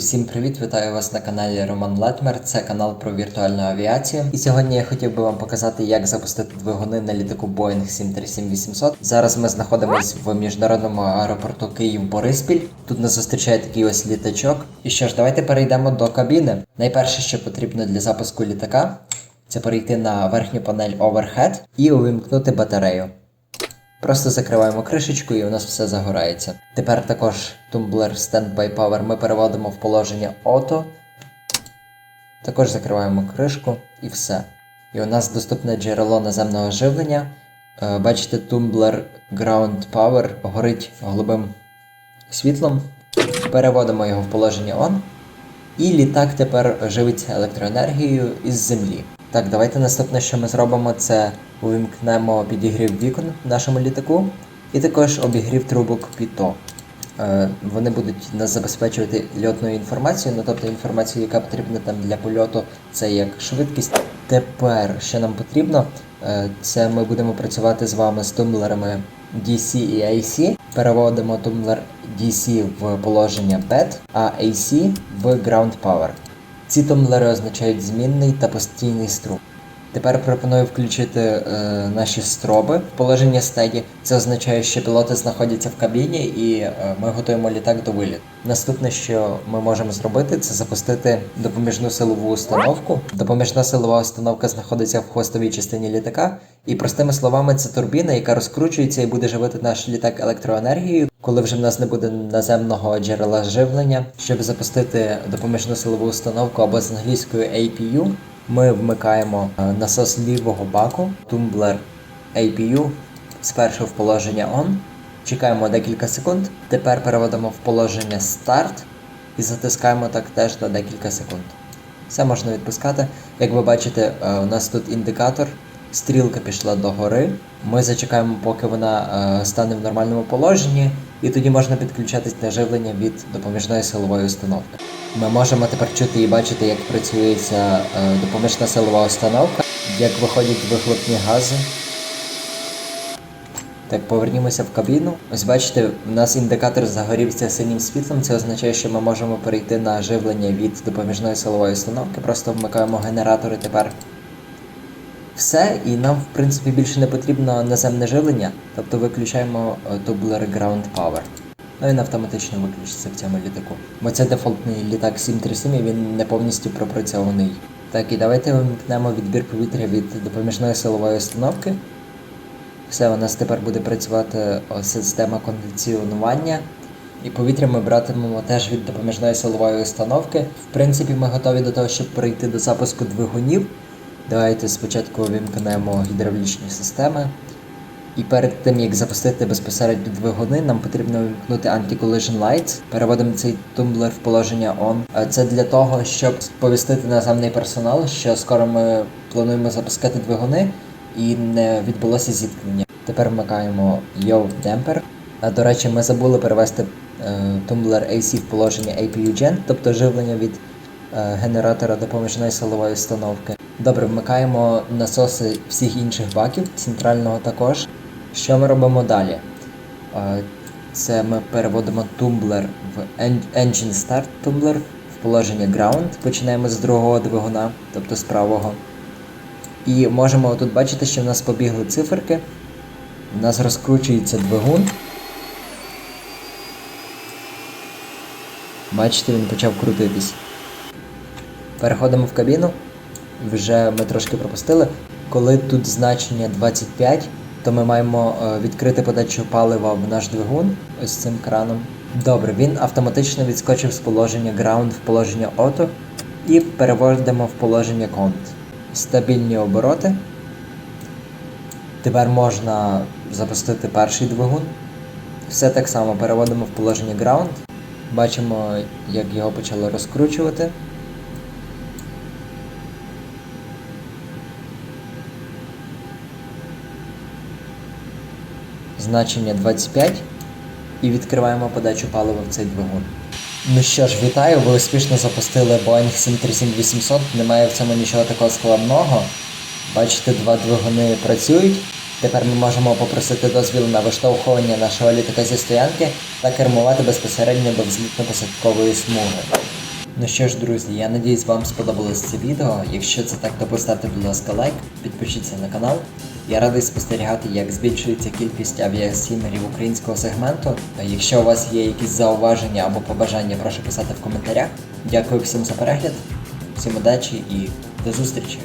Всім привіт, вітаю вас на каналі Роман Летмер. Це канал про віртуальну авіацію. І сьогодні я хотів би вам показати, як запустити двигуни на літаку Boeing 737-800. Зараз ми знаходимося в міжнародному аеропорту Київ-Бориспіль. Тут нас зустрічає такий ось літачок. І що ж, давайте перейдемо до кабіни. Найперше, що потрібно для запуску літака, це перейти на верхню панель Overhead і увімкнути батарею. Просто закриваємо кришечку і у нас все загорається. Тепер також тумблер Standby Power ми переводимо в положення Auto. Також закриваємо кришку і все. І у нас доступне джерело наземного живлення. Е, Бачите, тумблер Ground Power горить голубим світлом. Переводимо його в положення On. І літак тепер живиться електроенергією із землі. Так, давайте наступне, що ми зробимо, це увімкнемо підігрів вікон в нашому літаку і також обігрів трубок ПІТО. Е, Вони будуть нас забезпечувати льотною інформацією, ну тобто інформацію, яка потрібна там для польоту, це як швидкість. Тепер, що нам потрібно, е, це ми будемо працювати з вами з тумблерами DC і AC. Переводимо тумблер DC в положення BED, а AC в Ground Power. Ці тумблери означають змінний та постійний струм. Тепер пропоную включити е, наші строби в положення стеді. Це означає, що пілоти знаходяться в кабіні і е, ми готуємо літак до виліту. Наступне, що ми можемо зробити, це запустити допоміжну силову установку. Допоміжна силова установка знаходиться в хвостовій частині літака. І простими словами, це турбіна, яка розкручується і буде живити наш літак електроенергією, коли вже в нас не буде наземного джерела живлення. Щоб запустити допоміжну силову установку або з англійською APU, ми вмикаємо е, насос лівого баку, тумблер APU, спершу в положення ON. Чекаємо декілька секунд. Тепер переводимо в положення старт і затискаємо так теж на декілька секунд. Все можна відпускати. Як ви бачите, е, у нас тут індикатор, стрілка пішла догори. Ми зачекаємо, поки вона е, стане в нормальному положенні, і тоді можна підключатись на живлення від допоміжної силової установки. Ми можемо тепер чути і бачити, як працює ця е, допоміжна силова установка, як виходять вихлопні гази. Так, повернімося в кабіну. Ось бачите, у нас індикатор загорівся синім світлом. Це означає, що ми можемо перейти на живлення від допоміжної силової установки. Просто вмикаємо генератори тепер. Все, і нам, в принципі, більше не потрібно наземне живлення, тобто виключаємо е, Ground Power. Ну він автоматично виключиться в цьому літаку. Бо це дефолтний літак 737 і він не повністю пропрацьований. Так, і давайте вимкнемо відбір повітря від допоміжної силової установки. Все, у нас тепер буде працювати система кондиціонування. І повітря ми братимемо теж від допоміжної силової установки. В принципі, ми готові до того, щоб перейти до запуску двигунів. Давайте спочатку вимкнемо гідравлічні системи. І перед тим, як запустити безпосередньо двигуни, нам потрібно вимкнути Anti-Collision Lights. Переводимо цей тумблер в положення ON. А Це для того, щоб сповістити наземний персонал, що скоро ми плануємо запускати двигуни і не відбулося зіткнення. Тепер вмикаємо Yo Damper. А, До речі, ми забули перевести е, тумблер AC в положення APU Gen, тобто живлення від е, генератора допоміжної силової установки. Добре, вмикаємо насоси всіх інших баків, центрального також. Що ми робимо далі? Це ми переводимо тумблер в Engine Start тумблер в положення Ground. Починаємо з другого двигуна, тобто з правого. І можемо тут бачити, що в нас побігли циферки. У нас розкручується двигун. Бачите, він почав крутитись. Переходимо в кабіну. Вже ми трошки пропустили. Коли тут значення 25, то ми маємо е, відкрити подачу палива в наш двигун ось цим краном. Добре, він автоматично відскочив з положення Ground в положення Auto і переводимо в положення Cont. Стабільні обороти. Тепер можна запустити перший двигун. Все так само переводимо в положення Ground. Бачимо, як його почало розкручувати. Значення 25 і відкриваємо подачу палива в цей двигун. Ну що ж, вітаю, ви успішно запустили Boeing 737-800, немає в цьому нічого такого складного. Бачите, два двигуни працюють. Тепер ми можемо попросити дозвіл на виштовхування нашого літака зі стоянки та кермувати безпосередньо до взлітно-посадкової смуги. Ну що ж, друзі, я надіюсь, вам сподобалось це відео. Якщо це так, то поставте, будь ласка, лайк, підпишіться на канал. Я радий спостерігати, як збільшується кількість авіасімерів українського сегменту. Якщо у вас є якісь зауваження або побажання, прошу писати в коментарях. Дякую всім за перегляд, всім удачі і до зустрічі!